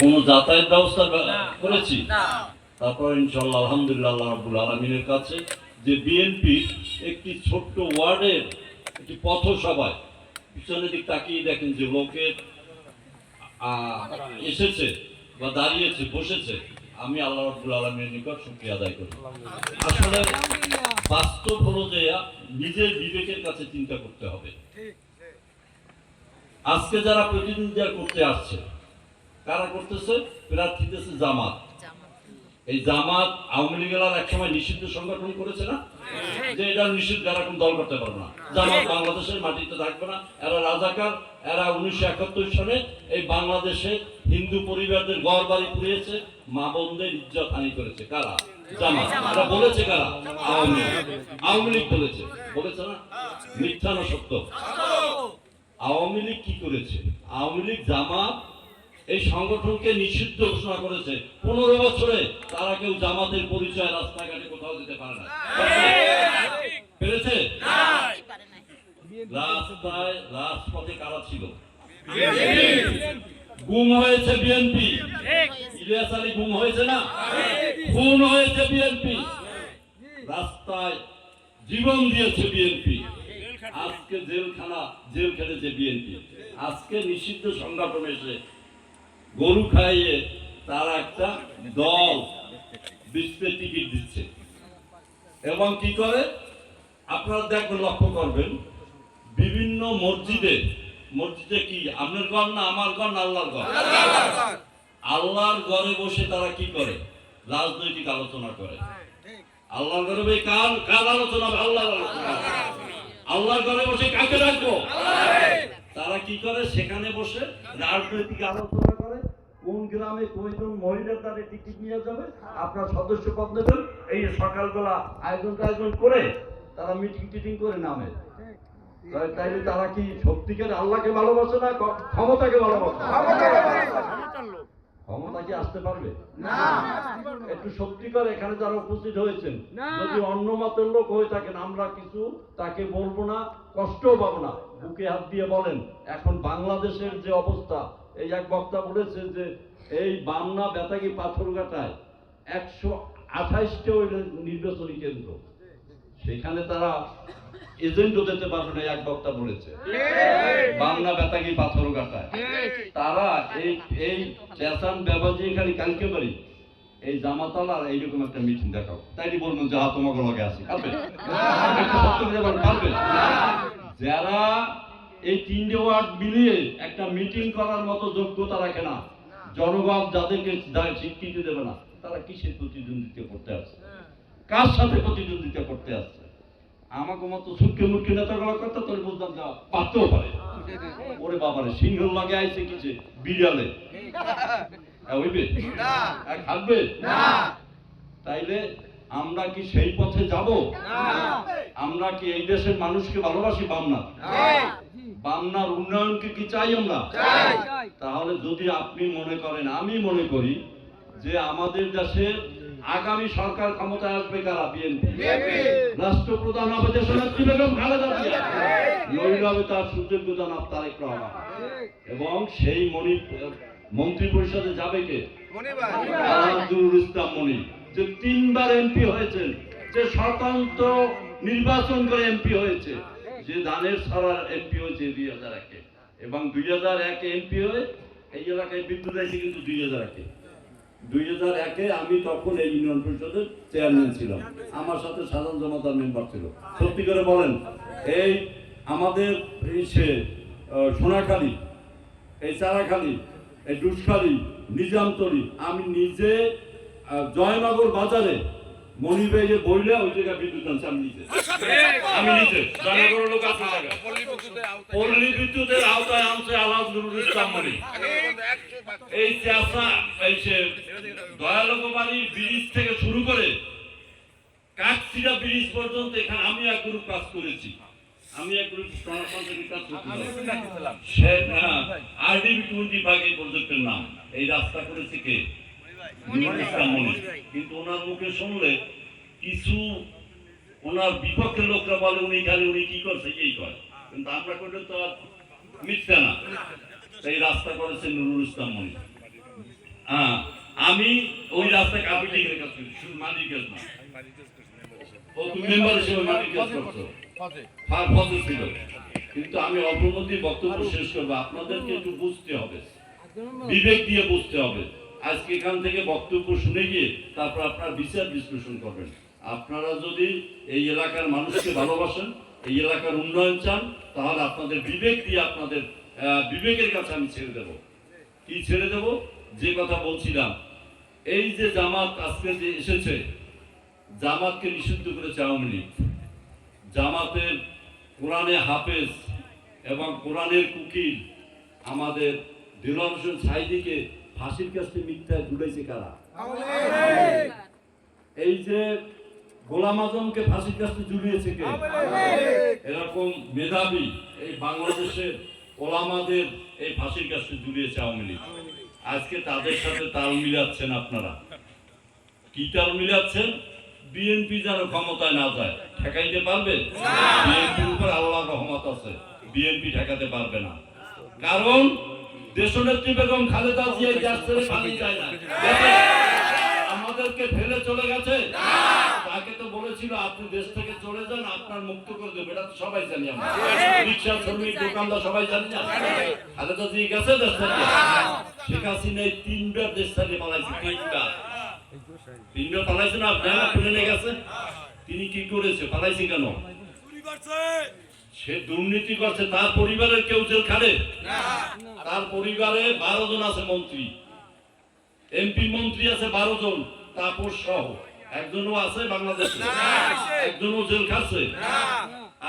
কোন যাতায়াত ব্যবস্থা করেছি? তারপর ইনশাল্লাহ আলহামদুলিল্লাহ রাব্বুল আলমিনের কাছে যে বিএনপি একটি ছোট্ট ওয়ার্ডের একটি পথসভায় পিছনের দিক তাকিয়ে দেখেন যে লোকের এসেছে বা দাঁড়িয়েছে বসেছে। আমি আল্লাহ রাব্বুল আলমীর নিকট শুক্রিয়া আদায় করি। আসলে বাস্তব হলো যে নিজের বিবেকের কাছে চিন্তা করতে হবে। আজকে যারা প্রতিনিধিত্ব করতে আসছে কারা করতেছে? প্রার্থী দিতেছে জামাত। এই জামাত আওয়ামী লীগের আর একসময় নিষিদ্ধ সংগঠন করেছে না? যে এটা নিষিদ্ধ এরা কোন দল করতে পারবে না। জামাত বাংলাদেশের মাটিতে থাকবে না। এরা রাজাকার এরা উনিশশো একাত্তর সনে এই বাংলাদেশে হিন্দু পরিবারদের ঘর বাড়ি পুড়িয়েছে মা বোনদের ইজ্জত হানি করেছে। কারা? জামাত। এরা বলেছে কারা? আওয়ামী লীগ। আওয়ামী লীগ বলেছে। বলেছে না? মিথ্যা না সত্য। আওয়ামী লীগ কি করেছে? আওয়ামী লীগ জামাত এই সংগঠনকে নিষিদ্ধ ঘোষণা করেছে। পনেরো বছরে তারা কেউ জামাতের পরিচয় রাস্তাঘাটে কোথাও দিতে পারে না। জীবন দিয়েছে বিএনপি। আজকে জেলখানা, জেল খেটেছে বিএনপি। আজকে নিষিদ্ধ সংগঠন এসে গরু খাইয়ে তারা একটা দল বিশ্বের টিকিট দিচ্ছে। এবং কি করে? আপনারা দেখবেন লক্ষ্য করবেন, বিভিন্ন মসজিদে মসজিদে কি? আপনার ঘর না আমার ঘর না আল্লাহর ঘর? আল্লাহর ঘরে বসে তারা কি করে? রাজনৈতিক আলোচনা করে। আল্লাহর ঘরে বসে কার কার আলোচনা হবে? আল্লাহর ঘরে বসে কাকে রাখব তারা কি করে? সেখানে বসে রাজনৈতিক আলোচনা কোন গ্রামে কয়জন মহিলা তাদের টিকিট নিয়ে যাবে আপনার সদস্য পদ নেবেন এই সকালবেলা আয়োজন আয়োজন করে তারা মিটিং টিটিং করে নামে। তাই- তাইলে তারা কি সত্যিকার আল্লাহকে ভালোবাসে না ক্ষমতাকে ভালোবাসে? ক্ষমতা কি আসতে পারবে? একটু সত্যিকার এখানে যারা উপস্থিত হয়েছেন যদি অন্য মতের লোক হয়ে থাকেন আমরা কিছু তাকে বলব না কষ্টও পাবো না। বুকে হাত দিয়ে বলেন এখন বাংলাদেশের যে অবস্থা এই এক বক্তা বলেছে যে এই বামনা বেতাগি পাথরঘাটায় একশো আঠাইশটা ওই নির্বাচনী কেন্দ্র। সেখানে তারা এজেন্টও দিতে পারবে না এক বক্তা বলেছে। বাংলা বেতাগি পাথরঘাটায় তারা এই এই চেসান ব্যবহার খালি কালকে বাড়ি এই জামাতালার এইরকম একটা মিটিং দেখাও। তাইলে বলবেন যে হা তোমাকে লগে বলেন, পারবে? যারা এই তিনটে ওয়ার্ড মিলিয়ে একটা মিটিং করার মতো যোগ্যতা রাখে না জনগণ যাদেরকে স্বীকৃতি দেবে না তারা কিসের প্রতিদ্বন্দ্বিতা করতে আসছে? কার সাথে প্রতিদ্বন্দ্বিতা করতে আসছে? আমাকে মতো সুখে মুখে নেতাগুলো করতে তোর বুঝলাম যা পারতেও পারে। ওরে বাবারে সিংহর লাগে আইছে কিছে বিড়ালে। হ্যাঁ, হইবে? খাবে তাইলে আমরা কি সেই পথে যাব? আমরা কি এই দেশের মানুষকে ভালোবাসি বামনা বামনার উন্নয়নকে কি চাই আমরা? তাহলে যদি আপনি মনে করেন আমি মনে করি যে আমাদের দেশে আগামী সরকার ক্ষমতায় আসবে কারা? বিএনপি। রাষ্ট্রপ্রধান হবে দেশনেত্রী বেগম খালেদা জিয়া। নইলে হবে তার সুযোগ্য জনাব তারেক রহমান। এবং সেই মনি মন্ত্রী পরিষদে যাবে কে? আব্দুল ইসলাম মনি। যে তিনবার এমপি হয়েছেন যে স্বতন্ত্র নির্বাচন করে এমপি হয়েছে যে ধানের সরার এমপি হয়েছে দুই হাজার একে। এবং দুই হাজার এক এমপি হয়ে এই এলাকায় বিদ্যুৎ আছে কিন্তু দুই হাজার একে। দুই হাজার একে আমি তখন এই ইউনিয়ন পরিষদের চেয়ারম্যান ছিলাম। আমার সাথে সাধারণ জনতার মেম্বার ছিল। সত্যি করে বলেন, এই আমাদের এই সে সোনাখালী, এই চারাখালী, এই ডুসখালী নিজামতলি, আমি নিজে জয়নগর বাজারে মনিবেগে বইলে ওই বিদ্যুৎ আনছি, আমি নিজে। আমি নিজে জয়নগরের লোক পল্লী বিদ্যুতের আওতায় আনছে আলাদ নুরুল ইসলাম এই এই ব্রিজ থেকে শুরু করে ব্রিজ পর্যন্ত এখানে আমি এক গ্রুপ কাজ করেছি। আমি এক গ্রুপ কাজ করছিলাম সে আরডিবি টোয়েন্টি ফাইভ এই প্রজেক্টের নাম। এই রাস্তা করেছে কে? কিন্তু ওনার মুখে শুনলে কিছু ওনার বিপক্ষের লোকরা বলে উনি খালি উনি কি করছে এই করে কিন্তু আমরা করলে তো আর মিথ্যা না। এই রাস্তা করেছে নুরুল ইসলাম মনি। হ্যাঁ আমি ওই রাস্তা শুধু মালিক না। ও তুমি মেম্বার হিসেবে মালিক করছ ফার ছিল। কিন্তু আমি অল্প বক্তব্য শেষ করব। আপনাদেরকে একটু বুঝতে হবে। বিবেক দিয়ে বুঝতে হবে। আজকে এখান থেকে বক্তব্য শুনে গিয়ে তারপর আপনার বিচার বিশ্লেষণ করবেন। আপনারা যদি এই এলাকার মানুষকে ভালোবাসেন, এই এলাকার উন্নয়ন চান, তাহলে আপনাদের বিবেক দিয়ে আপনাদের বিবেকের কাছে আমি ছেড়ে দেব। কি ছেড়ে দেব? যে কথা বলছিলাম, এই যে জামাত আজকে যে এসেছে, জামাতকে নিষিদ্ধ করেছে আওয়ামী লীগ। জামাতের কোরআনে হাফেজ এবং কোরআনের কুকিল আমাদের হোসেন সাইদিকে ফাঁসির কাছে মিথ্যায় ঝুলেছে কারা? এই যে গোলাম আজমকে ফাঁসির কাছে ঝুলিয়েছে কে? এরকম মেধাবী এই বাংলাদেশের ওলামাদের এই ফাঁসির কাছে ঝুলিয়েছে আওয়ামী লীগ। আজকে তাদের সাথে তাল মিলাচ্ছেন আপনারা। কি তাল মিলাচ্ছেন? বিএনপি যেন ক্ষমতায় না যায় ঠেকাইতে পারবে? বিএনপির উপর আল্লাহ রহমত আছে বিএনপি ঠেকাতে পারবে না। কারণ দেশনেত্রী বেগম খালেদা জিয়া দেশ ছেড়ে যায় না। আমাদেরকে ফেলে চলে গেছে? তাকে তো বলেছিল আপনি দেশ থেকে চলে যান আপনার মুক্ত করে দেবো। এটা তো সবাই জানি আমরা। রিক্সা শ্রমিক দোকানদার সবাই জানি না। খালেদা জিয়া গেছে দেশ থেকে? শেখ হাসিনা তিনবার দেশ থেকে পালাইছে তিনবার। তিনবার পালাইছে না আপনারা খুলে নিয়ে গেছে? তিনি কি করেছে? পালাইছে কেন? সে দুর্নীতি করছে তার পরিবারের কেউ জেল খাটে তার পরিবারে বারো জন আছে মন্ত্রী। এমপি মন্ত্রী আছে বারো জন তাপস সহ। একজনও আছে বাংলাদেশে। একজনও জেল খাচ্ছে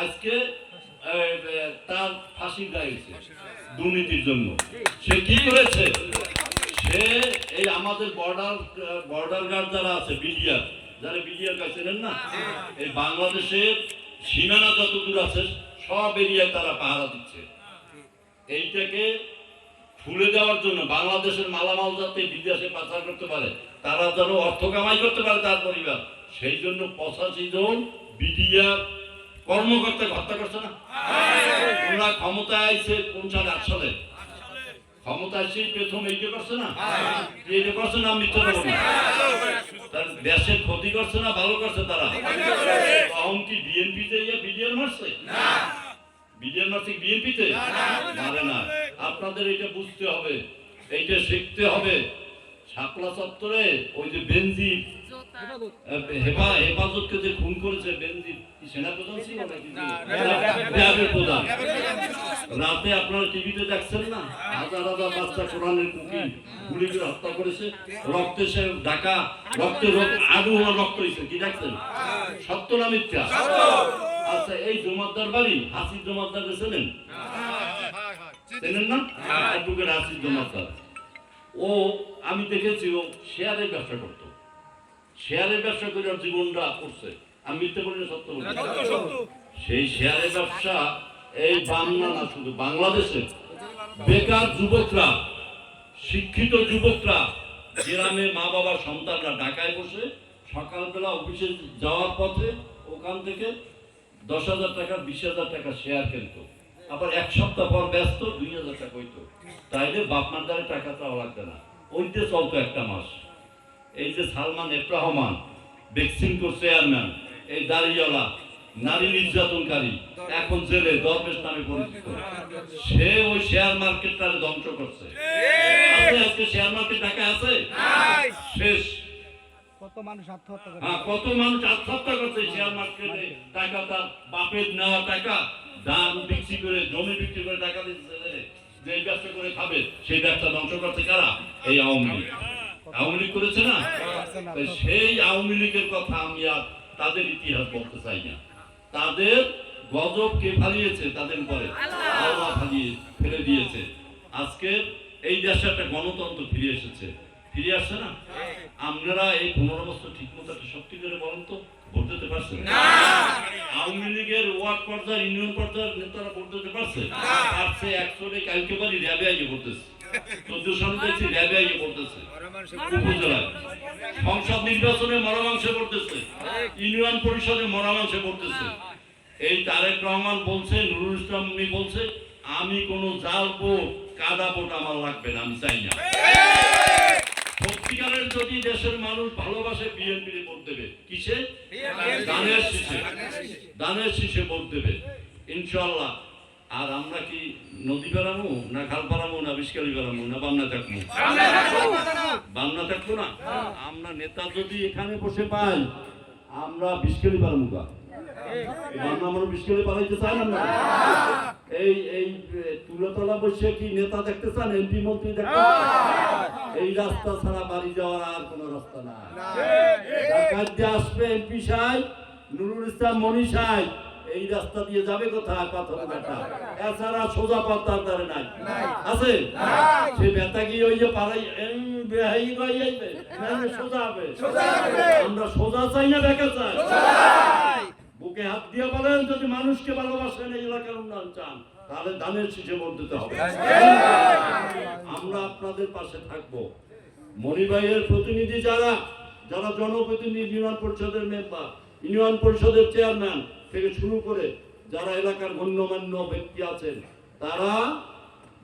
আজকে তার ফাঁসি দিয়েছে দুর্নীতির জন্য। সে কি করেছে? সে এই আমাদের বর্ডার বর্ডার গার্ড যারা আছে বিডিআর যারা বিডিআর কাছে না? এই বাংলাদেশের সীমানা যত দূর আছে সব এরিয়ায় তারা পাহারা দিচ্ছে। এইটাকে খুলে দেওয়ার জন্য বাংলাদেশের মালামাল যাতে বিদেশে পাচার করতে পারে, তারা যেন অর্থ কামাই করতে পারে তার পরিবার, সেই জন্য পঁচাশি জন বিডিআর কর্মকর্তা হত্যা করছে না? ওরা ক্ষমতায় আইছে কোন সালে আট সালে, ক্ষমতায় সেই প্রথম এইটা করছে না? করছে না না ক্ষতি করছে না, ভালো করছে তারা? মারছে বিডিআর মারছে বিএনপি তে মারে না আপনাদের এটা বুঝতে হবে এইটা শিখতে হবে শাপলা চত্বরে ওই যে বেনজির হেফা হেফাজতকে যে খুন করেছে বেনজির সেনাপ্রধান ছিল র্যাবের প্রধান রাতে আপনারা টিভিতে দেখছেন না হাজার হাজার বাচ্চা কোরআনের কুকি গুলি করে হত্যা করেছে রক্তে সে ঢাকা রক্তে হয়েছে কি দেখছেন সত্য না মিথ্যা আচ্ছা এই জমাদ্দার বাড়ি হাসির জমাদ্দার চেনেন? চেনেন না? অ্যাডভোকেট হাসির জমাদ্দার ও আমি দেখেছি ও শেয়ারের ব্যবসা করতো। শেয়ারের ব্যবসা করে ওর জীবনটা করছে। আমি মিথ্যে না সত্য সেই শেয়ারের ব্যবসা এই বাংলা না শুধু বাংলাদেশে বেকার যুবকরা শিক্ষিত যুবকরা গ্রামে মা বাবার সন্তানরা ঢাকায় বসে সকালবেলা অফিসে যাওয়ার পথে ওখান থেকে দশ হাজার টাকা বিশ হাজার টাকা শেয়ার কিনতো। আবার এক সপ্তাহ পর ব্যস্ত দুই হাজার টাকা হইতো। তাইলে বাপ মার দ্বারা টাকা চাওয়া লাগবে না। ওইতে চলতো একটা মাস। এই যে সালমান এফ রহমান বেক্সিমকো চেয়ারম্যান এই দাঁড়িয়ালা নারী নির্যাতনকারী এখন জেলে দরবেশ নামে পরিচিত। সে ওই শেয়ার মার্কেটটারে ধ্বংস করছে। আজকে শেয়ার মার্কেট ঢাকা আছে? শেষ। কত মানুষ আত্মহত্যা করে হ্যাঁ কত মানুষ আত্মহত্যা করছে শেয়ার মার্কেটে টাকা তার বাপের নেওয়া টাকা ধান বিক্রি করে জমি বিক্রি করে টাকা দিচ্ছে যে ব্যবসা করে খাবে সেই ব্যবসা ধ্বংস করছে কারা? এই আওয়ামী লীগ। আওয়ামী লীগ করেছে না? সেই আওয়ামী লীগের কথা আমি আর তাদের ইতিহাস বলতে চাই না। তাদের গজব কে ফালিয়েছে? তাদের উপরে। আল্লাহ ফালিয়ে ফেলে দিয়েছে। আজকে এই দেশে একটা গণতন্ত্র ফিরে এসেছে। ফিরে আসছে না? আপনারা এই পনেরো বছর ঠিক মতো একটা করে বলেন তো ভোট দিতে পারছেন আওয়ামী লীগের ওয়ার্ড পর্যায়ে ইউনিয়ন পর্যায়ের নেতারা ভোট দিতে পারছে? পারছে কালকে বাড়ি র্যাবে আইয়ে করতেছে চোদ্দ সালে দেখছি র্যাবে আইয়ে করতেছে উপজেলায়। সংসদ নির্বাচনে মরামাংসে পড়তেছে ইউনিয়ন পরিষদে মরামাংসে পড়তেছে এই তারেক রহমান বলছে নুরুল ইসলাম বলছে আমি কোনো জাল ভোট কাদা ভোট আমার লাগবে না আমি চাই না। যদি দেশের মানুষ ভালোবাসে বিএনপির ভোট দেবে কিসে? দানের শীষে। দানের শীষে। ভোট দেবে। ইনশাল্লাহ আর আমরা কি নদী বেড়ামু না খাল পাড়ামু না বিষকালি বেড়ামু না বামনা থাকব। বামনা থাকব না? আমরা নেতা যদি এখানে বসে পাই আমরা বিষকালি পাড়ামু গা বামনা আমরা বিষকালি পাড়াইতে না এই এই তুলোতলা বসে কি নেতা দেখতে চান এমপি মন্ত্রী দেখতে এই রাস্তা ছাড়া বাড়ি যাওয়ার আর কোনো রাস্তা নাই। ঢাকার আসবে এমপি সাহেব নুরুল ইসলাম মনি সাহেব এই রাস্তা দিয়ে যাবে কোথায় পাথর বেটা এছাড়া সোজা পথ তার দ্বারে নাই। আছে? সে বেতা গিয়ে ওই যে পাড়াই সোজা হবে। আমরা সোজা চাই না বেকা চাই? বুকে হাত দিয়ে বলেন যদি মানুষকে ভালোবাসেন এই এলাকার উন্নয়ন চান তাহলে দানের শীষে ভোট দিতে হবে। আমরা আপনাদের পাশে থাকব। মণিভাইয়ের প্রতিনিধি যারা যারা জনপ্রতিনিধি ইউনিয়ন পরিষদের মেম্বার ইউনিয়ন পরিষদের চেয়ারম্যান থেকে শুরু করে যারা এলাকার গণ্যমান্য ব্যক্তি আছেন তারা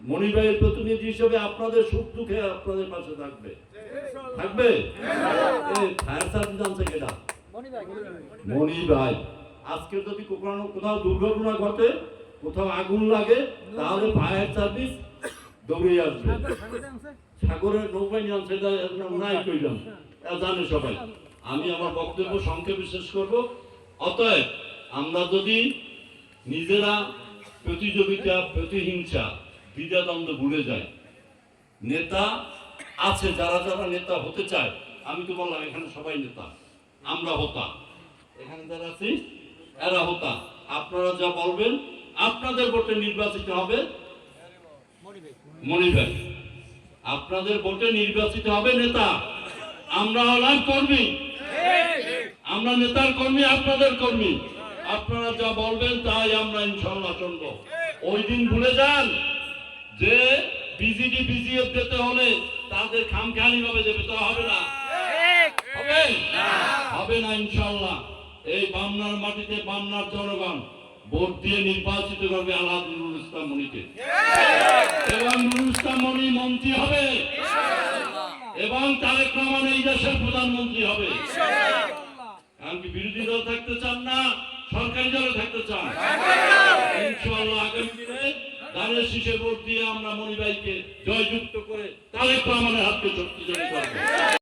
মণিভাইয়ের প্রতিনিধি হিসেবে আপনাদের সুখ দুঃখে আপনাদের পাশে থাকবে। থাকবে? ফায়ার সার্ভিস আনছে কেটা ভাই আজকে যদি কোথাও কোথাও দুর্ঘটনা ঘটে, কোথাও আগুন লাগে, তাহলে ফায়ার সার্ভিস দৌড়ে আসবে। সাগরের নৌবাহিনী আনছে এটা নাই কইলাম। জানে সবাই। আমি আমার বক্তব্য সংক্ষেপে শেষ করব। অতএব, আমরা যদি নিজেরা প্রতিযোগিতা, প্রতিহিংসা, দ্বিধাদ্বন্দ্ব ভুলে যাই। নেতা আছে, যারা যারা নেতা হতে চায়, আমি তো বললাম, এখানে সবাই নেতা, আমরা হতাম। এখানে যারা আছি এরা হতাম আপনারা যা বলবেন আপনাদের ভোটে নির্বাচিত হবে মনিভাই আপনাদের ভোটে নির্বাচিত হবে নেতা। আমরা হলাম কর্মী। আমরা নেতার কর্মী আপনাদের কর্মী। আপনারা যা বলবেন তাই আমরা ইনশাল্লাহ শুনব। ওই দিন ভুলে যান যে বিজিডি বিজিএফ যেতে হলে তাদের খামখালি ভাবে দেবে তো হবে না। হবে? হবে না ইনশাল্লাহ এই বামনার মাটিতে বামনার জনগণ ভোট দিয়ে নির্বাচিত করবে আল্লাহ নুরুল ইসলাম মনিকে এবং নুরুল ইসলাম মনি মন্ত্রী হবে। এবং তারেক রহমান এই দেশের প্রধানমন্ত্রী হবে। এমনকি বিরোধী দল থাকতে চান না, সরকারি দলে থাকতে চান। ইনশাআল্লাহ আগামী দিনে ধানের শীষে ভোট দিয়ে আমরা মনিভাইকে জয়যুক্ত করে তারেক রহমানের হাতকে শক্তিশালী করব।